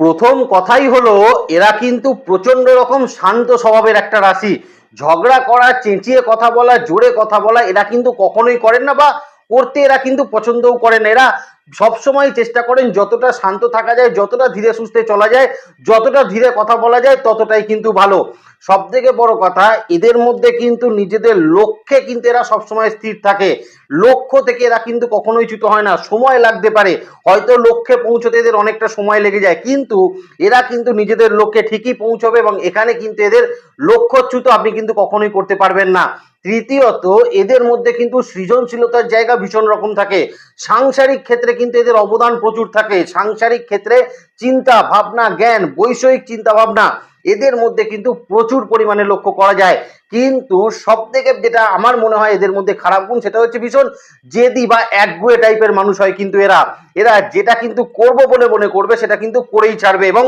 প্রথম কথাই হলো, এরা কিন্তু প্রচণ্ড রকম শান্ত স্বভাবের একটা রাশি। ঝগড়া করা, চেঁচিয়ে কথা বলা, জোরে কথা বলা, এরা কিন্তু কখনোই করেন না বা করতে এরা কিন্তু পছন্দও করেন এরা সবসময় চেষ্টা করেন যতটা শান্ত থাকা যায়, যতটা ধীরে সুস্থে চলা যায়, যতটা ধীরে কথা বলা যায়, ততটাই কিন্তু ভালো। সব থেকে বড় কথা, এদের মধ্যে কিন্তু নিজেদের লক্ষ্যে কিন্তু এরা সবসময় স্থির থাকে। লক্ষ্য থেকে এরা কিন্তু কখনোই চ্যুত হয় না। সময় লাগতে পারে। হয়তো লক্ষ্যে পৌঁছতে এদের অনেকটা সময় লেগে যায়। কিন্তু এরা কিন্তু নিজেদের লক্ষ্যে ঠিকই পৌঁছবে এবং এখানে কিন্তু এদের লক্ষ্যচ্যুত আপনি কিন্তু কখনোই করতে পারবেন না। তৃতীয়ত, এদের মধ্যে কিন্তু সৃজনশীলতার জায়গা ভীষণ রকম থাকে। সাংসারিক ক্ষেত্রে কিন্তু এদের অবদান প্রচুর থাকে। সাংসারিক ক্ষেত্রে চিন্তা, ভাবনা, জ্ঞান, বৈষয়িক চিন্তা ভাবনা, এদের মধ্যে কিন্তু প্রচুর পরিমাণে লক্ষ্য করা যায়। কিন্তু সব থেকে যেটা আমার মনে হয় এদের মধ্যে খারাপ গুণ, সেটা হচ্ছে ভীষণ জেদি বা একগুয়ে টাইপের মানুষ হয় কিন্তু এরা। এরা যেটা কিন্তু করব বলে মনে করবে, সেটা কিন্তু করেই ছাড়বে এবং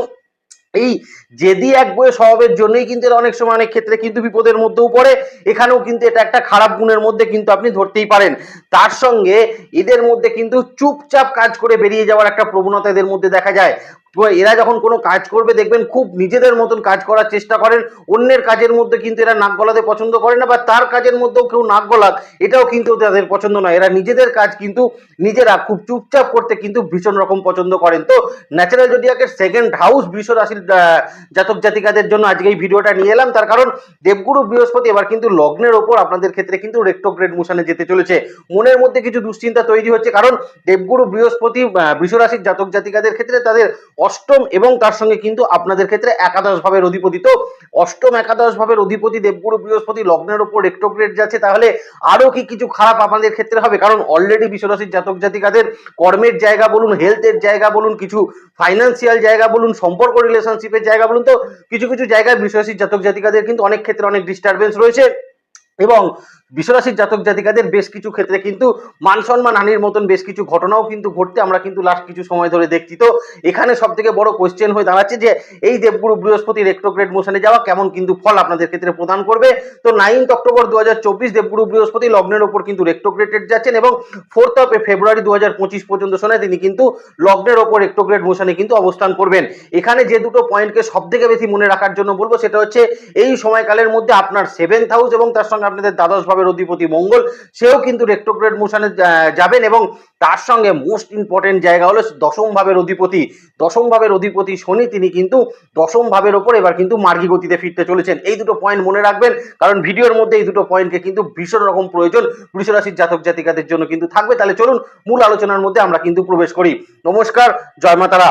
এই জেদি এক বইয়ের স্বভাবের জন্যই কিন্তু এরা অনেক সময় অনেক ক্ষেত্রে কিন্তু বিপদের মধ্যেও পড়ে। এখানেও কিন্তু এটা একটা খারাপ গুণের মধ্যে কিন্তু আপনি ধরতেই পারেন। তার সঙ্গে এদের মধ্যে কিন্তু চুপচাপ কাজ করে বেরিয়ে যাওয়ার একটা প্রবণতা এদের মধ্যে দেখা যায়। এরা যখন কোনো কাজ করবে, দেখবেন খুব নিজেদের মতন কাজ করার চেষ্টা করেন। অন্যের কাজের মধ্যে কিন্তু এরা নাক গলাতে পছন্দ করে না, বা তার কাজের মধ্যেও কেউ নাক গলাক, এটাও কিন্তু তাদের পছন্দ নয়। এরা নিজেদের কাজ কিন্তু নিজেরা খুব চুপচাপ করতে কিন্তু ভীষণ রকম পছন্দ করেন। তো ন্যাচারাল জোডিয়াকের সেকেন্ড হাউস বৃষ রাশির জাতক জাতিকাদের জন্য আজকে এই ভিডিওটা নিয়ে এলাম। তার কারণ দেবগুরু বৃহস্পতি এবার কিন্তু লগ্নের ওপর আপনাদের ক্ষেত্রে কিন্তু রেক্টোগ্রেড মোশনে যেতে চলেছে। মনের মধ্যে কিছু দুশ্চিন্তা তৈরি হচ্ছে, কারণ দেবগুরু বৃহস্পতি বৃষ রাশির জাতক জাতিকাদের ক্ষেত্রে তাদের অষ্টম এবং তার সঙ্গে কিন্তু আপনাদের ক্ষেত্রে একাদশ ভাবের অধিপতি। তো অষ্টম একাদশ ভাবের অধিপতি দেবগুরু বৃহস্পতি লগ্নের ওপর রেক্টোগ্রেড যাচ্ছে, তাহলে আরও কি কিছু খারাপ আপনাদের ক্ষেত্রে হবে? কারণ অলরেডি বিশ্বরাশির জাতক জাতিকাদের কর্মের জায়গা বলুন হেলথের জায়গা বলুন, কিছু ফাইন্যান্সিয়াল জায়গা বলুন, সম্পর্ক রিলেশনশিপের জায়গা বলুন, তো কিছু কিছু জায়গায় বিশ্বরাশির জাতক জাতিকাদের কিন্তু অনেক ক্ষেত্রে অনেক ডিস্টারবেন্স রয়েছে। এবং বিশ্বরাশির জাতক জাতিকাদের বেশ কিছু ক্ষেত্রে কিন্তু মান সম্মান হানির মতন বেশ কিছু ঘটনাও কিন্তু ঘটতে আমরা কিন্তু লাস্ট কিছু সময় ধরে দেখছি। তো এখানে সব থেকে বড় কোয়েশ্চেন হয়ে দাঁড়াচ্ছে যে, এই দেবগুরু বৃহস্পতি রেক্টোগ্রেড মোশনে যাওয়া কেমন কিন্তু ফল আপনাদের ক্ষেত্রে প্রদান করবে? তো নাইনথ অক্টোবর দু হাজার চব্বিশ দেবগুরু বৃহস্পতি লগ্নের ওপর কিন্তু রেক্টোগ্রেটেড যাচ্ছেন এবং ফোর্থ অফ ফেব্রুয়ারি দু হাজার পঁচিশ পর্যন্ত সময় তিনি কিন্তু লগ্নের ওপর রেক্টোগ্রেড মোশনে কিন্তু অবস্থান করবেন। এখানে যে দুটো পয়েন্টকে সব থেকে বেশি মনে রাখার জন্য বলব সেটা হচ্ছে, এই সময়কালের মধ্যে আপনার সেভেন্থ হাউস এবং তার সঙ্গে আপনাদের দ্বাদশ ভাবের অধিপতি মঙ্গল, সেও কিন্তু রেক্টোগ্রেড মোশনে যাবেন এবং তার সঙ্গে মোস্ট ইম্পর্টেন্ট জায়গা হলো দশম ভাবের অধিপতি। দশম ভাবের অধিপতি শনি, তিনি কিন্তু দশম ভাবের ওপর এবার কিন্তু মার্গী গতিতে ফিরতে চলেছেন। এই দুটো পয়েন্ট মনে রাখবেন, কারণ ভিডিওর মধ্যে এই দুটো পয়েন্টকে কিন্তু ভীষণ রকম প্রয়োজন রাশির জাতক জাতিকাদের জন্য কিন্তু থাকবে। তাহলে চলুন মূল আলোচনার মধ্যে আমরা কিন্তু প্রবেশ করি। নমস্কার, জয় মাতারা।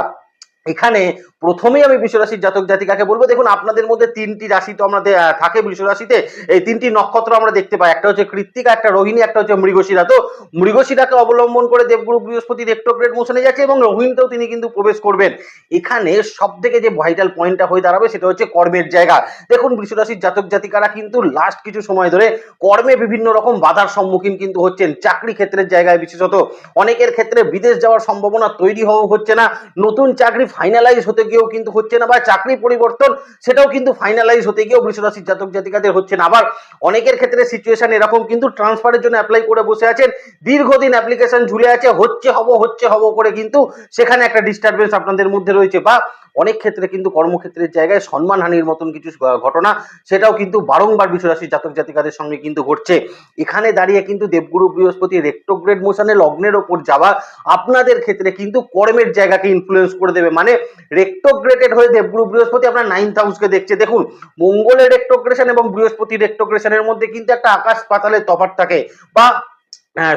এখানে প্রথমেই আমি বিশ্বরাশির জাতক জাতিকাকে বলব, দেখুন আপনাদের মধ্যে তিনটি রাশি তো আমরা থাকে বিশ্বরাশিতে। এই তিনটি নক্ষত্র আমরা দেখতে পাই। একটা হচ্ছে কৃত্তিকা, একটা রোহিণী, একটা হচ্ছে মৃগশিরা। তো মৃগশিরাকে অবলম্বন করে দেবগুরু বৃহস্পতি রেক্টোগ্রেড মোশনে যাচ্ছে এবং রোহিণীতেও তিনি কিন্তু প্রবেশ করবেন। এখানে সব থেকে যে ভাইটাল পয়েন্টটা হয়ে দাঁড়াবে সেটা হচ্ছে কর্মের জায়গা। দেখুন বিশ্বরাশির জাতক জাতিকারা কিন্তু লাস্ট কিছু সময় ধরে কর্মে বিভিন্ন রকম বাধার সম্মুখীন কিন্তু হচ্ছেন। চাকরি ক্ষেত্রের জায়গায় বিশেষত। অনেকের ক্ষেত্রে বিদেশ যাওয়ার সম্ভাবনা তৈরি হওয়া হচ্ছে না। নতুন চাকরি ফাইনালাইজ হতে গিয়েও কিন্তু হচ্ছে না, বা চাকরি পরিবর্তন সেটাও কিন্তু ফাইনালাইজ হতে গিয়েও বৃষরাশির জাতক জাতিকাদের হচ্ছে না। আবার অনেকের ক্ষেত্রে সিচুয়েশন এরকম কিন্তু ট্রান্সফারের জন্য অ্যাপ্লাই করে বসে আছেন। দীর্ঘদিন অ্যাপ্লিকেশন ঝুলে আছে, হচ্ছে হব হচ্ছে হব করে কিন্তু সেখানে একটা ডিস্টারবেন্স আপনাদের মধ্যে রয়েছে। বা অনেক ক্ষেত্রে কিন্তু কর্মক্ষেত্রের জায়গায় সম্মানহানির মতন কিছু ঘটনা, সেটাও কিন্তু বারংবার বিশ্বরাশির জাতক জাতিকাদের সঙ্গে কিন্তু ঘটছে। এখানে দাঁড়িয়ে কিন্তু দেবগুরু বৃহস্পতি রেক্টোগ্রেড মোশনে লগ্নের ওপর যাওয়া আপনাদের ক্ষেত্রে কিন্তু কর্মের জায়গাকে ইনফ্লুয়েন্স করে দেবে। মানে রেক্টোগ্রেটেড হয়ে দেবগুরু বৃহস্পতি আপনার নাইন্থ হাউসকে দেখছে। দেখুন, মঙ্গলের রেক্টোগ্রেশন এবং বৃহস্পতির রেক্টোগ্রেশনের মধ্যে কিন্তু একটা আকাশ পাতালের তফাৎ থাকে বা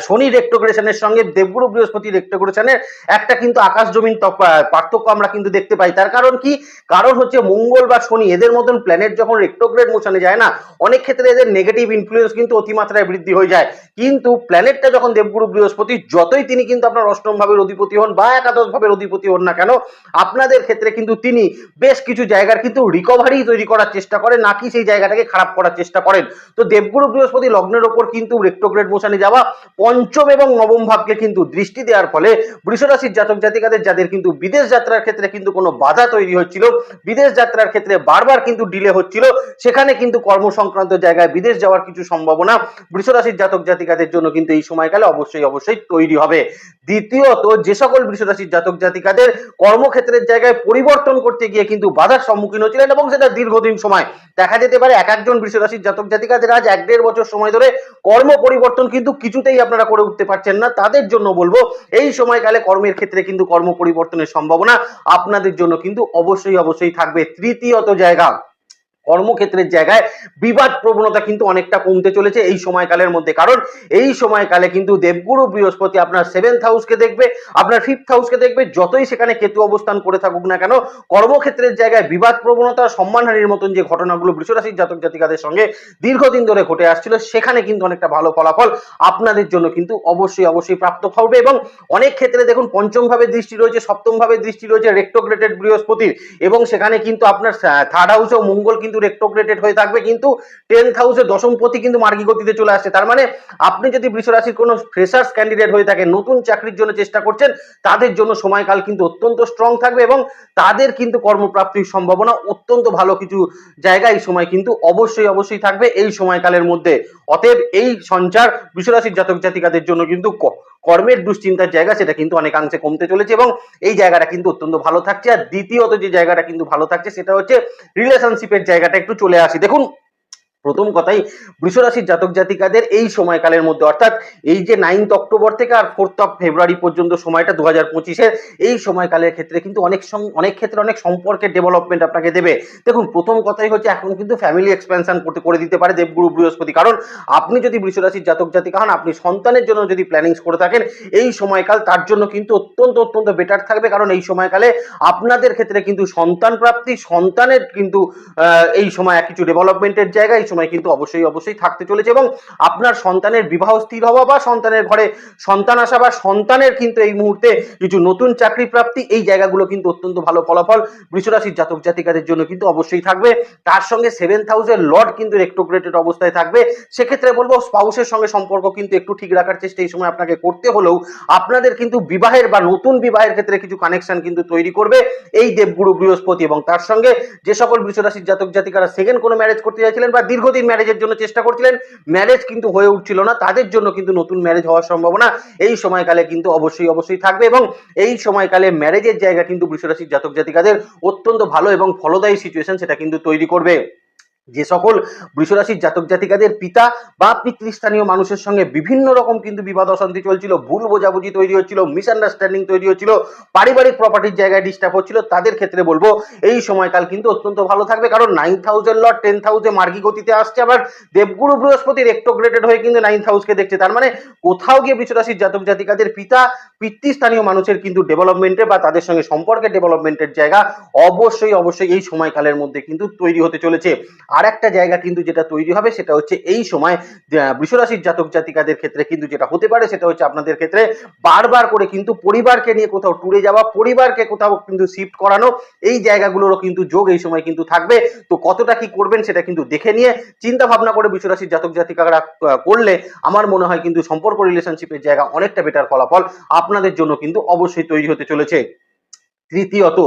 শনি রেক্টোগ্রেশনের সঙ্গে দেবগুরু বৃহস্পতি রেক্টোগ্রেশনের একটা কিন্তু আকাশ জমিন পার্থক্য আমরা কিন্তু দেখতে পাই। তার কারণ কি? কারণ হচ্ছে মঙ্গল বা শনি এদের মতন প্ল্যানেট যখন রেক্টোগ্রেড মোশনে যায় না, অনেক ক্ষেত্রে এদের নেগেটিভ ইনফ্লুয়েন্স কিন্তু অতিমাত্রায় বৃদ্ধি হয়ে যায়। কিন্তু প্ল্যানেটটা যখন দেবগুরু বৃহস্পতি, যতই তিনি কিন্তু আপনার অষ্টম ভাবের অধিপতি হন বা একাদশ ভাবের অধিপতি হন না কেন, আপনাদের ক্ষেত্রে কিন্তু তিনি বেশ কিছু জায়গার কিন্তু রিকভারি তৈরি করার চেষ্টা করেন, নাকি সেই জায়গাটাকে খারাপ করার চেষ্টা করেন। তো দেবগুরু বৃহস্পতি লগ্নের ওপর কিন্তু রেক্টোগ্রেড মোশনে যাওয়া পঞ্চম এবং নবম ভাবকে কিন্তু দৃষ্টি দেওয়ার ফলে বৃষরাশির জাতক জাতিকাদের, যাদের কিন্তু বিদেশ যাত্রার ক্ষেত্রে কিন্তু কোনো বাধা তৈরি হচ্ছিল, বিদেশ যাত্রার ক্ষেত্রে বারবার কিন্তু ডিলে হচ্ছিল, সেখানে কিন্তু কর্ম সংক্রান্ত জায়গায় বিদেশ যাওয়ার কিছু সম্ভাবনা বৃষরাশির জাতক জাতিকাদের জন্য কিন্তু এই সময়কালে অবশ্যই অবশ্যই তৈরি হবে। দ্বিতীয়ত, যে সকল বৃষরাশির জাতক জাতিকাদের কর্মক্ষেত্রের জায়গায় পরিবর্তন করতে গিয়ে কিন্তু বাধার সম্মুখীন হচ্ছিলেন এবং সেটা দীর্ঘদিন সময়। দেখা যেতে পারে এক একজন বৃষরাশির জাতক জাতিকাদের আজ এক দেড় বছর সময় ধরে কর্ম পরিবর্তন কিন্তু কিছুতেই আপনারা করে উঠতে পারছেন না, তাদের জন্য বলব, এই সময়কালে কর্মের ক্ষেত্রে কিন্তু কর্ম পরিবর্তনের সম্ভাবনা আপনাদের জন্য কিন্তু অবশ্যই অবশ্যই থাকবে। তৃতীয়ত জায়গা কর্মক্ষেত্রের জায়গায় বিবাদ প্রবণতা কিন্তু অনেকটা কমতে চলেছে এই সময়কালের মধ্যে। কারণ এই সময়কালে কিন্তু দেবগুরু বৃহস্পতি আপনার সেভেন্থ হাউসকে দেখবে, আপনার ফিফথ হাউসকে দেখবে, যতই সেখানে কেতু অবস্থান করে থাকুক না কেন, কর্মক্ষেত্রের জায়গায় বিবাদ প্রবণতা, সম্মানহানির মতন যে ঘটনাগুলো বৃষরাশির জাতক জাতিকাদের সঙ্গে দীর্ঘদিন ধরে ঘটে আসছিল, সেখানে কিন্তু অনেকটা ভালো ফলাফল আপনাদের জন্য কিন্তু অবশ্যই অবশ্যই প্রাপ্ত হবে। এবং অনেক ক্ষেত্রে দেখুন পঞ্চম ভাবে দৃষ্টি রয়েছে সপ্তম ভাবে দৃষ্টি রয়েছে রেক্টোগ্রেটেড বৃহস্পতির। এবং সেখানে কিন্তু আপনার থার্ড হাউসেও মঙ্গল কিন্তু রেক্টোগ্রেটেড হয়ে থাকবে, কিন্তু টেন্থ হাউসে দশমপতি কিন্তু মার্গী গতিতে চলে আসছে। তার মানে আপনি যদি বৃষ রাশির কোনো ফ্রেশার্স ক্যান্ডিডেট হয়ে থাকে নতুন চাকরির জন্য চেষ্টা করছেন, তাদের জন্য সময়কাল কিন্তু অত্যন্ত স্ট্রং থাকবে এবং তাদের কিন্তু কর্মপ্রাপ্তির সম্ভাবনা অত্যন্ত ভালো কিছু জায়গা এই সময় কিন্তু অবশ্যই অবশ্যই থাকবে। এই সময়কালের মধ্যে। অতএব এই সঞ্চার বৃষরাশির জাতক জাতিকাদের জন্য কিন্তু কর্মের দুশ্চিন্তার জায়গা সেটা কিন্তু অনেকাংশে কমতে চলেছে এবং এই জায়গাটা কিন্তু অত্যন্ত ভালো থাকছে। আর দ্বিতীয়ত যে জায়গাটা কিন্তু ভালো থাকছে সেটা হচ্ছে রিলেশনশিপের জায়গাটা একটু চলে আসি। দেখুন প্রথম কথাই বৃষরাশির জাতক জাতিকাদের এই সময়কালের মধ্যে। অর্থাৎ এই যে নাইন্থ অক্টোবর থেকে আর ফোর্থ অফ ফেব্রুয়ারি পর্যন্ত সময়টা দু হাজার পঁচিশের এই সময়কালের ক্ষেত্রে কিন্তু অনেক অনেক ক্ষেত্রে অনেক সম্পর্কের ডেভেলপমেন্ট আপনাকে দেবে। দেখুন, প্রথম কথাই হচ্ছে এখন কিন্তু ফ্যামিলি এক্সপেনশন করতে, করে দিতে পারে দেবগুরু, বৃহস্পতি। কারণ আপনি যদি বৃষরাশির জাতক জাতিকা হন, আপনি সন্তানের জন্য যদি প্ল্যানিংস করে থাকেন, এই সময়কাল তার জন্য কিন্তু অত্যন্ত অত্যন্ত বেটার থাকবে। কারণ এই সময়কালে আপনাদের ক্ষেত্রে কিন্তু সন্তান প্রাপ্তি, সন্তানের কিন্তু এই সময় কিছু ডেভেলপমেন্টের জায়গা, এই সময় কিন্তু অবশ্যই অবশ্যই থাকতে চলেছে এবং আপনার সন্তানের বিবাহ স্থির হওয়া বা সন্তানের ঘরে সন্তান আসা বা সন্তানের কিন্তু এই মুহূর্তে কিছু নতুন চাকরি প্রাপ্তি, এই জায়গাগুলো কিন্তু অত্যন্ত ভালো ফলাফল বৃষরাশির জাতক জাতিকাদের জন্য কিন্তু অবশ্যই থাকবে। তার সঙ্গে সেভেন্থ হাউসের লর্ড কিন্তু রেক্টোগ্রেটেড অবস্থায় থাকবে। সেক্ষেত্রে বলব স্পাউসের সঙ্গে সম্পর্ক কিন্তু একটু ঠিক রাখার চেষ্টা এই সময় আপনাকে করতে হলেও আপনাদের কিন্তু বিবাহের বা নতুন বিবাহের ক্ষেত্রে কিছু কানেকশন কিন্তু তৈরি করবে এই দেবগুরু বৃহস্পতি এবং তার সঙ্গে যে সকল বৃষরাশির জাতক জাতিকারা সেকেন্ড কোনো ম্যারেজ করতে চাইছিলেন বা দীর্ঘদিন ম্যারেজের জন্য চেষ্টা করছিলেন। ম্যারেজ কিন্তু হয়ে উঠছিল না, তাদের জন্য কিন্তু নতুন ম্যারেজ হওয়ার সম্ভাবনা এই সময়কালে কিন্তু অবশ্যই অবশ্যই থাকবে এবং এই সময়কালে ম্যারেজের জায়গা কিন্তু বৃষরাশির জাতক জাতিকাদের অত্যন্ত ভালো এবং ফলদায়ী সিচুয়েশন সেটা কিন্তু তৈরি করবে। যে সকল বৃষরাশির জাতক জাতিকাদের পিতা বা পিতৃস্থানীয় মানুষের সঙ্গে বিভিন্ন রকম কিন্তু বিবাদ অশান্তি চলছিল, ভুল বোঝাবুঝি তৈরি হচ্ছিল মিসআন্ডারস্ট্যান্ডিং তৈরি হচ্ছিল, পারিবারিক প্রপার্টির জায়গায় ডিস্টার্ব হচ্ছিল, তাদের ক্ষেত্রে বলব এই সময়কাল কিন্তু অত্যন্ত ভালো থাকবে কারণ নাইন্থ হাউসের লট টেন্থ হাউসে মার্গী গতিতে আসছে আবার দেবগুরু বৃহস্পতি রেক্টোগ্রেটেড হয়ে কিন্তু নাইন্থ হাউসকে দেখছে। তার মানে কোথাও গিয়ে বৃষরাশির জাতক জাতিকাদের পিতা, পিতৃস্থানীয় মানুষের কিন্তু ডেভেলপমেন্টে বা তাদের সঙ্গে সম্পর্কের ডেভেলপমেন্টের জায়গা অবশ্যই অবশ্যই এই সময়কালের মধ্যে কিন্তু তৈরি হতে চলেছে। আর একটা জায়গা কিন্তু যেটা তৈরি হবে সেটা হচ্ছে এই সময় বৃষরাশির জাতক জাতিকাদের ক্ষেত্রে কিন্তু যেটা হতে পারে সেটা হচ্ছে আপনাদের ক্ষেত্রে বারবার করে কিন্তু পরিবারকে নিয়ে কোথাও ট্যুরে যাওয়া, পরিবারকে কোথাও কিন্তু শিফট করানো, এই জায়গাগুলোরও কিন্তু যোগ এই সময় কিন্তু থাকবে। তো কতটা কি করবেন সেটা কিন্তু দেখে নিয়ে চিন্তা ভাবনা করে বৃষরাশির জাতক জাতিকারা করলে আমার মনে হয় কিন্তু সম্পর্ক রিলেশনশিপের জায়গা অনেকটা বেটার ফলাফল আপনাদের জন্য কিন্তু অবশ্যই তৈরি হতে চলেছে। তৃতীয়ত,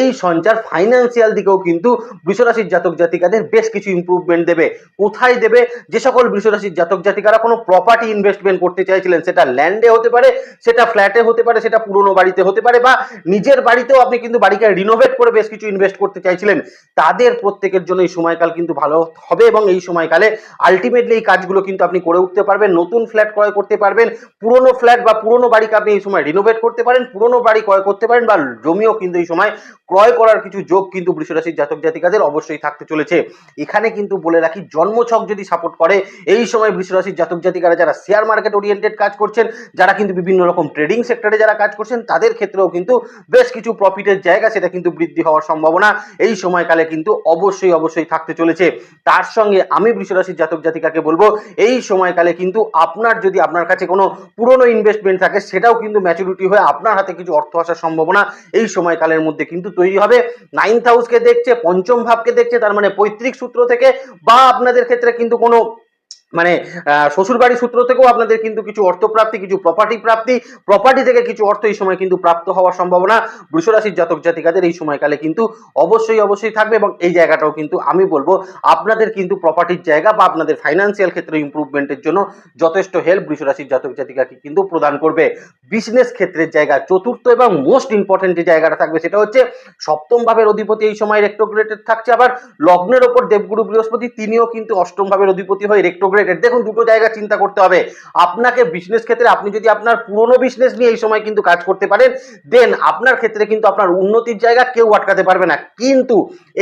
এই সঞ্চার ফাইন্যান্সিয়াল দিকেও কিন্তু বৃষরাশির জাতক জাতিকাদের বেশ কিছু ইমপ্রুভমেন্ট দেবে। কোথায় দেবে? যে সকল বৃষরাশির জাতক জাতিকারা কোনো প্রপার্টি ইনভেস্টমেন্ট করতে চাইছিলেন, সেটা ল্যান্ডে হতে পারে, সেটা ফ্ল্যাটে হতে পারে, সেটা পুরনো বাড়িতে হতে পারে, বা নিজের বাড়িতেও আপনি কিন্তু বাড়িকে রিনোভেট করে বেশ কিছু ইনভেস্ট করতে চাইছিলেন, তাদের প্রত্যেকের জন্য এই সময়কাল কিন্তু ভালো হবে এবং এই সময়কালে আলটিমেটলি এই কাজগুলো কিন্তু আপনি করে উঠতে পারবেন, নতুন ফ্ল্যাট ক্রয় করতে পারবেন, পুরনো ফ্ল্যাট বা পুরনো বাড়িকে আপনি এই সময় রিনোভেট করতে পারেন, পুরনো বাড়ি ক্রয় করতে পারেন, বা জমিও কিন্তু এই সময় ক্রয় করার কিছু যোগ কিন্তু বৃষরাশির জাতক জাতিকাদের অবশ্যই থাকতে চলেছে। এখানে কিন্তু বলে রাখি, জন্মছক যদি সাপোর্ট করে, এই সময় বৃষরাশির জাতক জাতিকারা যারা শেয়ার মার্কেট ওরিয়েন্টেড কাজ করছেন, যারা কিন্তু বিভিন্ন রকম ট্রেডিং সেক্টরে যারা কাজ করছেন, তাদের ক্ষেত্রেও কিন্তু বেশ কিছু প্রফিটের জায়গা সেটা কিন্তু বৃদ্ধি হওয়ার সম্ভাবনা এই সময়কালে কিন্তু অবশ্যই অবশ্যই থাকতে চলেছে। তার সঙ্গে আমি বৃষরাশির জাতক জাতিকাকে বলব, এই সময়কালে কিন্তু আপনার যদি আপনার কাছে কোনো পুরনো ইনভেস্টমেন্ট থাকে, সেটাও কিন্তু ম্যাচুরিটি হয়ে আপনার হাতে কিছু অর্থ আসার সম্ভাবনা এই সময়কালের মধ্যে কিন্তু তৈরি হবে। নাইন্থ হাউসকে দেখছে, পঞ্চম ভাবকে দেখছে, তার মানে পৈতৃক সূত্র থেকে বা আপনাদের ক্ষেত্রে কিন্তু কোনো মানে শ্বশুর বাড়ি সূত্র থেকেও আপনাদের কিন্তু কিছু অর্থ প্রাপ্তি কিছু প্রপার্টি প্রাপ্তি প্রপার্টি থেকে কিছু অর্থ এই সময় কিন্তু প্রাপ্ত হওয়ার সম্ভাবনা বৃষরাশির জাতক জাতিকাদের এই সময়কালে কিন্তু অবশ্যই অবশ্যই থাকবে এবং এই জায়গাটাও কিন্তু আমি বলব, আপনাদের কিন্তু প্রপার্টির জায়গা বা আপনাদের ফাইন্যান্সিয়াল ক্ষেত্রে ইমপ্রুভমেন্টের জন্য যথেষ্ট হেল্প বৃষরাশির জাতক জাতিকাকে কিন্তু প্রদান করবে। বিজনেস ক্ষেত্রের জায়গা, চতুর্থ এবং মোস্ট ইম্পর্টেন্ট যে জায়গাটা থাকবে সেটা হচ্ছে সপ্তম ভাবের অধিপতি এই সময় রেক্টোগ্রেটেড থাকছে আবার লগ্নের ওপর দেবগুরু বৃহস্পতি, তিনিও কিন্তু অষ্টম ভাবের অধিপতি হয়ে রেক্টোগ্রেটেড দেখুন, দুটো জায়গা চিন্তা করতে হবে। আপনাকে বিজনেস ক্ষেত্রে আপনি যদি আপনার পুরনো বিজনেস নিয়ে এই সময় কিন্তু কাজ করতে পারেন দেন আপনার ক্ষেত্রে কিন্তু আপনার উন্নতির জায়গা কেউ আটকাতে পারবে না। কিন্তু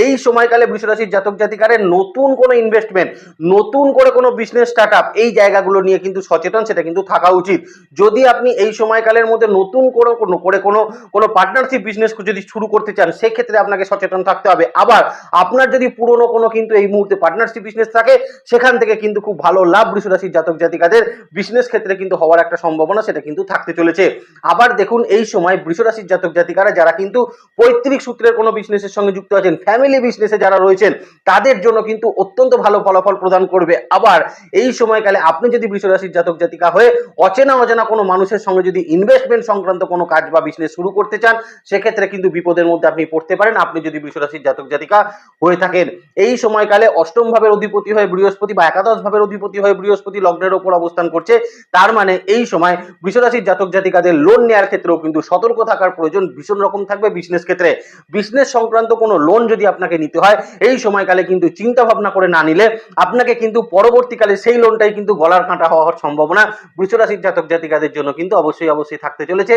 এই সময়কালে বৃষরাশির জাতক জাতিকারের নতুন কোনো ইনভেস্টমেন্ট নতুন করে কোনো বিজনেস স্টার্ট আপ এই জায়গাগুলো নিয়ে কিন্তু সচেতন, সেটা কিন্তু থাকা উচিত। যদি আপনি এই সময়কালের মধ্যে নতুন করে কোনো করে কোনো কোনো পার্টনারশিপ বিজনেস যদি শুরু করতে চান, সেক্ষেত্রে আপনাকে সচেতন থাকতে হবে। আবার, আপনার যদি পুরনো কোনো কিন্তু এই মুহূর্তে পার্টনারশিপ বিজনেস থাকে, সেখান থেকে কিন্তু খুব ভালো লাভ বৃষরাশির জাতক জাতিকাদের বিজনেস ক্ষেত্রে কিন্তু হওয়ার একটা সম্ভাবনা সেটা কিন্তু থাকতে চলেছে। আবার দেখুন, এই সময় বৃষরাশির জাতক জাতিকারা যারা কিন্তু পৈতৃক সূত্রের কোনো বিজনেসের সঙ্গে যুক্ত আছেন ফ্যামিলি বিজনেসে যারা রয়েছেন, তাদের জন্য কিন্তু অত্যন্ত ভালো ফলাফল প্রদান করবে। আবার এই সময়কালে আপনি যদি বৃষরাশির জাতক জাতিকা হয়ে অচেনা অজানা কোনো মানুষের সঙ্গে যদি ইনভেস্টমেন্ট সংক্রান্ত কোনো কাজ বা বিজনেস শুরু করতে চান, সেক্ষেত্রে কিন্তু বিপদের মধ্যে আপনি পড়তে পারেন। আপনি যদি বৃষরাশির জাতক জাতিকা হয়ে থাকেন, এই সময়কালে অষ্টম ভাবের অধিপতি হয়ে বৃহস্পতি বা একাদশ ভাবের অধিপতি হয়ে বৃহস্পতি লগ্নের ওপর অবস্থান করছে, তার মানে এই সময় বৃষরাশির জাতক জাতিকাদের লোন নেওয়ার ক্ষেত্রেও কিন্তু সতর্ক থাকার প্রয়োজন ভীষণ রকম থাকবে বিজনেস ক্ষেত্রে। বিজনেস সংক্রান্ত কোনো লোন যদি আপনাকে নিতে হয়, এই সময়কালে কিন্তু চিন্তা ভাবনা করে না নিলে আপনাকে কিন্তু পরবর্তীকালে সেই লোনটাই কিন্তু গলার কাঁটা হওয়ার সম্ভাবনা বৃষরাশির জাতক জাতিকাদের জন্য কিন্তু অবশ্যই অবশ্যই থাকতে চলেছে।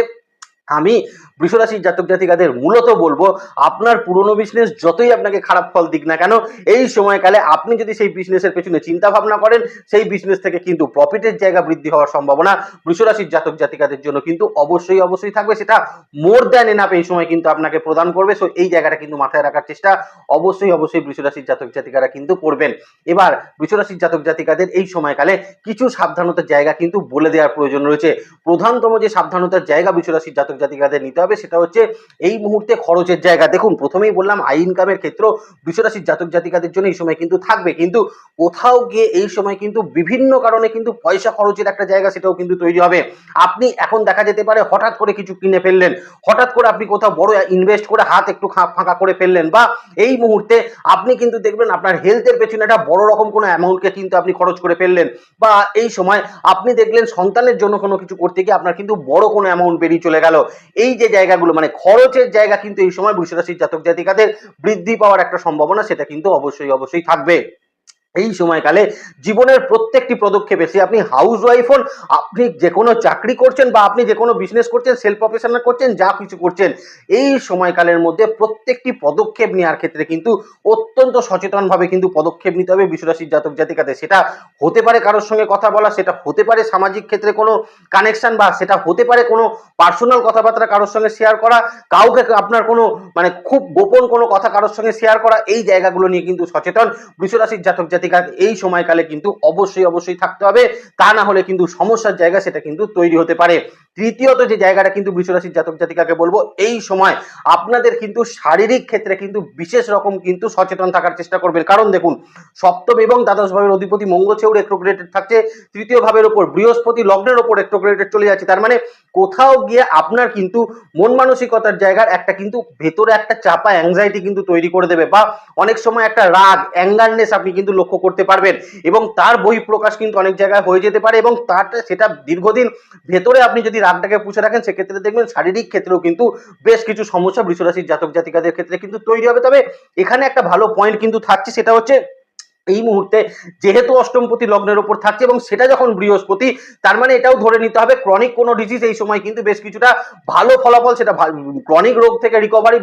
আমি বৃষরাশির জাতক জাতিকাদের মূলত বলব, আপনার পুরনো বিজনেস যতই আপনাকে খারাপ ফল দিক না কেন, এই সময়কালে আপনি যদি সেই বিজনেসের পেছনে চিন্তা ভাবনা করেন, সেই বিজনেস থেকে কিন্তু প্রফিটের জায়গা বৃদ্ধি হওয়ার সম্ভাবনা বৃষরাশির জাতক জাতিকাদের জন্য কিন্তু অবশ্যই অবশ্যই থাকবে। সেটা মোর দ্যান এনাপ এই সময় কিন্তু আপনাকে প্রদান করবে। সো এই জায়গাটা কিন্তু মাথায় রাখার চেষ্টা অবশ্যই অবশ্যই বৃষরাশির জাতক জাতিকারা কিন্তু করবেন। এবার বৃষরাশির জাতক জাতিকাদের এই সময়কালে কিছু সাবধানতার জায়গা কিন্তু বলে দেওয়ার প্রয়োজন রয়েছে। প্রধানতম যে সাবধানতার জায়গা বৃষরাশির জাতক জাতিকাদের নিতে হবে, সেটা হচ্ছে এই মুহূর্তে খরচের জায়গা। দেখুন, প্রথমেই বললাম, আই ইনকামের ক্ষেত্র বৃষরাশির জাতক জাতিকাদের জন্য এই সময় কিন্তু থাকবে। কিন্তু কোথাও গিয়ে এই সময় কিন্তু বিভিন্ন কারণে কিন্তু পয়সা খরচের একটা জায়গা সেটাও কিন্তু তৈরি হবে। আপনি এখন দেখা যেতে পারে হঠাৎ করে কিছু কিনে ফেললেন, হঠাৎ করে আপনি কোথাও বড় ইনভেস্ট করে হাত একটু ফাঁকা করে ফেললেন বা এই মুহূর্তে আপনি কিন্তু দেখবেন আপনার হেলথের পেছনে একটা বড় রকম কোনো অ্যামাউন্টকে কিন্তু আপনি খরচ করে ফেললেন বা এই সময় আপনি দেখলেন সন্তানের জন্য কোনো কিছু করতে গিয়ে আপনার কিন্তু বড় কোনো অ্যামাউন্ট বেরিয়ে চলে গেল। এই যে জায়গাগুলো মানে খরচের জায়গা কিন্তু এই সময় বৃষরাশির জাতক জাতিকাদের বৃদ্ধি পাওয়ার একটা সম্ভাবনা, সেটা কিন্তু অবশ্যই অবশ্যই থাকবে। এই সময়কালে জীবনের প্রত্যেকটি পদক্ষেপে, সে আপনি হাউস ওয়াইফ হন, আপনি যে কোনো চাকরি করছেন বা আপনি যে কোনো বিজনেস করছেন সেলফ প্রফেশনাল করছেন, যা কিছু করছেন, এই সময়কালের মধ্যে প্রত্যেকটি পদক্ষেপ নেওয়ার ক্ষেত্রে কিন্তু অত্যন্ত সচেতনভাবে কিন্তু পদক্ষেপ নিতে হবে বিশ্বরাশির জাতক জাতিকাতে। সেটা হতে পারে কারোর সঙ্গে কথা বলা, সেটা হতে পারে সামাজিক ক্ষেত্রে কোনো কানেকশন বা সেটা হতে পারে কোনো পার্সোনাল কথাবার্তা কারোর সঙ্গে শেয়ার করা, কাউকে আপনার কোনো মানে খুব গোপন কোনো কথা কারোর সঙ্গে শেয়ার করা, এই জায়গাগুলো নিয়ে কিন্তু সচেতন বিশ্বরাশির জাতক জাতিকা এই সময়কালে কিন্তু অবশ্যই অবশ্যই থাকতে হবে। তা না হলে কিন্তু সমস্যার জায়গা সেটা কিন্তু তৈরি হতে পারে। তৃতীয়ত যে জায়গাটা কিন্তু বৃষরাশির জাতক জাতিকাকে বলব, এই সময় আপনাদের কিন্তু শারীরিক ক্ষেত্রে কিন্তু বিশেষ রকম কিন্তু সচেতন থাকার চেষ্টা করবেন। কারণ দেখুন, সপ্তম এবং দ্বাদশ ভাবের অধিপতি মঙ্গল চেউর একট্রোগ্রেটেড থাকছে, তৃতীয় ভাবের ওপর বৃহস্পতি লগ্নের ওপর একট্রোগ্রেটেড চলে যাচ্ছে, তার মানে কোথাও গিয়ে আপনার কিন্তু মন মানসিকতার জায়গার একটা কিন্তু ভেতরে একটা চাপা অ্যাংজাইটি কিন্তু তৈরি করে দেবে বা অনেক সময় একটা রাগ অ্যাঙ্গারনেস আপনি কিন্তু লক্ষ্য করতে পারবেন এবং তার বই প্রকাশ কিন্তু অনেক জায়গায় হয়ে যেতে পারে এবং তার সেটা দীর্ঘদিন ভেতরে আপনি যদি রাগটাকে পুষে রাখেন, সেক্ষেত্রে দেখবেন শারীরিক ক্ষেত্রেও কিন্তু বেশ কিছু সমস্যা বৃষরাশির জাতক জাতিকাদের ক্ষেত্রে কিন্তু তৈরি হবে। তবে এখানে একটা ভালো পয়েন্ট কিন্তু থাকছে, সেটা হচ্ছে এই মুহূর্তে যেহেতু অষ্টমপতি লগ্নের ওপর থাকছে এবং সেটা যখন বৃহস্পতি, তার মানে এটাও ধরে নিতে হবে ক্রনিক কোনো ডিজিজ এই সময় কিন্তু বেশ কিছুটা ভালো ফলাফল সেটা ক্রনিক রোগ থেকে রিকভারি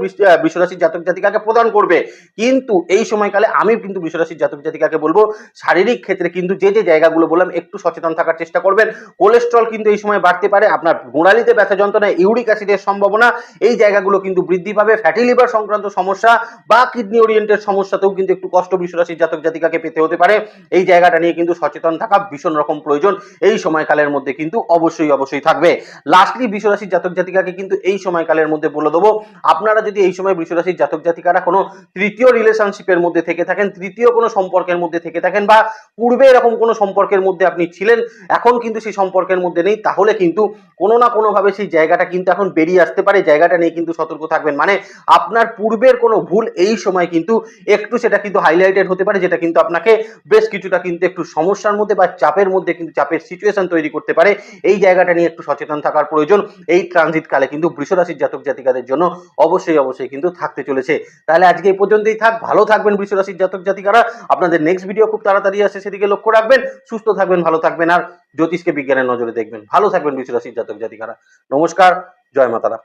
বিশ্বরাশির জাতক জাতিকাকে প্রদান করবে। কিন্তু এই সময়কালে আমি কিন্তু বিশ্বরাশির জাতক জাতিকাকে বলব, শারীরিক ক্ষেত্রে কিন্তু যে যে জায়গাগুলো বললাম, একটু সচেতন থাকার চেষ্টা করবেন। কোলেস্ট্রল কিন্তু এই সময় বাড়তে পারে, আপনার গোড়ালিতে ব্যথা যন্ত্রণা, ইউরিক অ্যাসিডের সম্ভাবনা, এই জায়গাগুলো কিন্তু বৃদ্ধি পাবে। ফ্যাটি লিভার সংক্রান্ত সমস্যা বা কিডনি ওরিয়েন্টেড সমস্যাতেও কিন্তু একটু কষ্ট বিশ্বরাশির জাতক জাতিকাকে আপনাকে পেতে হতে পারে। এই জায়গাটা নিয়ে কিন্তু সচেতন থাকা ভীষণ রকম প্রয়োজন। এই সময়কালের মধ্যে কিন্তু অবশ্যই অবশ্যই থাকবে। লাস্টলি বৃষরাশির জাতক জাতিকাকে কিন্তু এই সময়কালের মধ্যে বলে দেবো, আপনারা যদি এই সময় বৃষরাশির জাতক জাতিকারা কোনো তৃতীয় রিলেশনশিপের মধ্যে থেকে থাকেন, তৃতীয় কোনো সম্পর্কের মধ্যে থেকে থাকেন বা পূর্বে এরকম কোনো সম্পর্কের মধ্যে আপনি ছিলেন, এখন কিন্তু সেই সম্পর্কের মধ্যে নেই, তাহলে কিন্তু কোনো না কোনোভাবে সেই জায়গাটা কিন্তু এখন বেরিয়ে আসতে পারে। জায়গাটা নিয়ে কিন্তু সতর্ক থাকবেন। মানে আপনার পূর্বের কোনো ভুল এই সময় কিন্তু একটু সেটা কিন্তু হাইলাইটেড হতে পারে, যেটা কিন্তু আপনাকে বেশ কিছুটা কিন্তু একটু সমস্যার মধ্যে বা চাপের মধ্যে কিন্তু চাপের সিচুয়েশন তৈরি করতে পারে। এই জায়গাটা নিয়ে একটু সচেতন থাকার প্রয়োজন। এই ট্রানজিট কালে কিন্তু বৃষরাশির জাতক জাতিকাদের জন্য অবশ্যই অবশ্যই কিন্তু থাকতে চলেছে। তাহলে আজকে এই পর্যন্তই থাক। ভালো থাকবেন বৃষরাশির জাতক জাতিকারা। আপনাদের নেক্সট ভিডিও খুব তাড়াতাড়ি আসে, সেদিকে লক্ষ্য রাখবেন। সুস্থ থাকবেন, ভালো থাকবেন। আর জ্যোতিষকে বিজ্ঞানের নজরে দেখবেন। ভালো থাকবেন বৃষরাশির জাতক জাতিকারা। নমস্কার। জয় মাতারা।